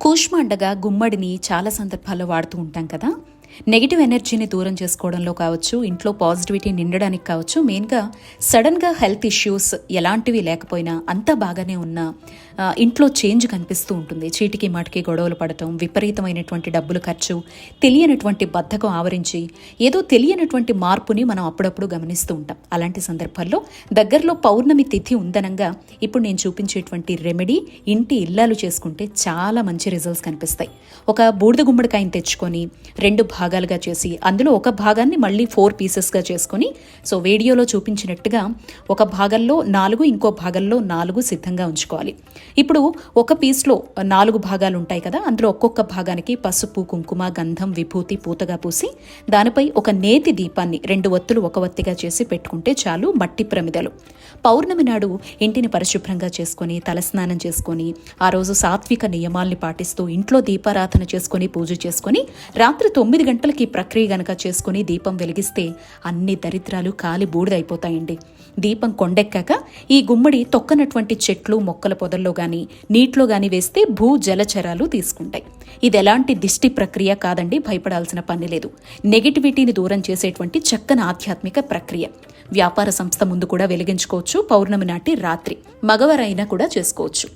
కూష్మాండగా గుమ్మడిని చాలా సందర్భాల్లో వాడుతూ ఉంటాం కదా. నెగిటివ్ ఎనర్జీని దూరం చేసుకోవడంలో కావచ్చు ఇంట్లో పాజిటివిటీ నిండడానికి కావచ్చు మెయిన్గా సడన్గా హెల్త్ ఇష్యూస్ ఎలాంటివి లేకపోయినా అంతా బాగానే ఉన్నా ఇంట్లో చేంజ్ కనిపిస్తూ ఉంటుంది. చీటికి మాటికి గొడవలు పడటం విపరీతమైనటువంటి డబ్బులు ఖర్చు తెలియనటువంటి బద్ధకం ఆవరించి ఏదో తెలియనటువంటి మార్పుని మనం అప్పుడప్పుడు గమనిస్తూ ఉంటాం. అలాంటి సందర్భాల్లో దగ్గరలో పౌర్ణమి తిథి ఉందనంగా ఇప్పుడు నేను చూపించేటువంటి రెమెడీ ఇంటి ఇల్లాలు చేసుకుంటే చాలా మంచి రిజల్ట్స్ కనిపిస్తాయి. ఒక బూడిద గుమ్మడికాయని తెచ్చుకొని రెండు భాగాలుగా చేసి అందులో ఒక భాగాన్ని మళ్ళీ ఫోర్ పీసెస్గా చేసుకొని సో వీడియోలో చూపించినట్టుగా ఒక భాగంలో నాలుగు ఇంకో భాగంలో నాలుగు సిద్ధంగా ఉంచుకోవాలి. ఇప్పుడు ఒక పీస్లో నాలుగు భాగాలు ఉంటాయి కదా అందులో ఒక్కొక్క భాగానికి పసుపు కుంకుమ గంధం విభూతి పూతగా పూసి దానిపై ఒక నేతి దీపాన్ని రెండు ఒత్తులు ఒక ఒత్తిగా చేసి పెట్టుకుంటే చాలు మట్టి ప్రమిదలు. పౌర్ణమి నాడు ఇంటిని పరిశుభ్రంగా చేసుకొని తలస్నానం చేసుకొని ఆ రోజు సాత్విక నియమాల్ని పాటిస్తూ ఇంట్లో దీపారాధన చేసుకొని పూజ చేసుకొని రాత్రి తొమ్మిది గంటలకి ప్రక్రియ గనక చేసుకొని దీపం వెలిగిస్తే అన్ని దరిద్రాలు కాలి బూడిదైపోతాయండి. దీపం కొండెక్కాక ఈ గుమ్మడి తొక్కనటువంటి చెట్లు మొక్కల పొదల్లో కానీ నీటిలో కానీ వేస్తే భూ జలచరాలు తీసుకుంటాయి. ఇది ఎలాంటి దిష్టి ప్రక్రియ కాదండి భయపడాల్సిన పని లేదు. నెగిటివిటీని దూరం చేసేటువంటి చక్కని ఆధ్యాత్మిక ప్రక్రియ. వ్యాపార సంస్థ ముందు కూడా వెలిగించుకోవచ్చు పౌర్ణమి నాటి రాత్రి. మగవారైనా కూడా చేసుకోవచ్చు.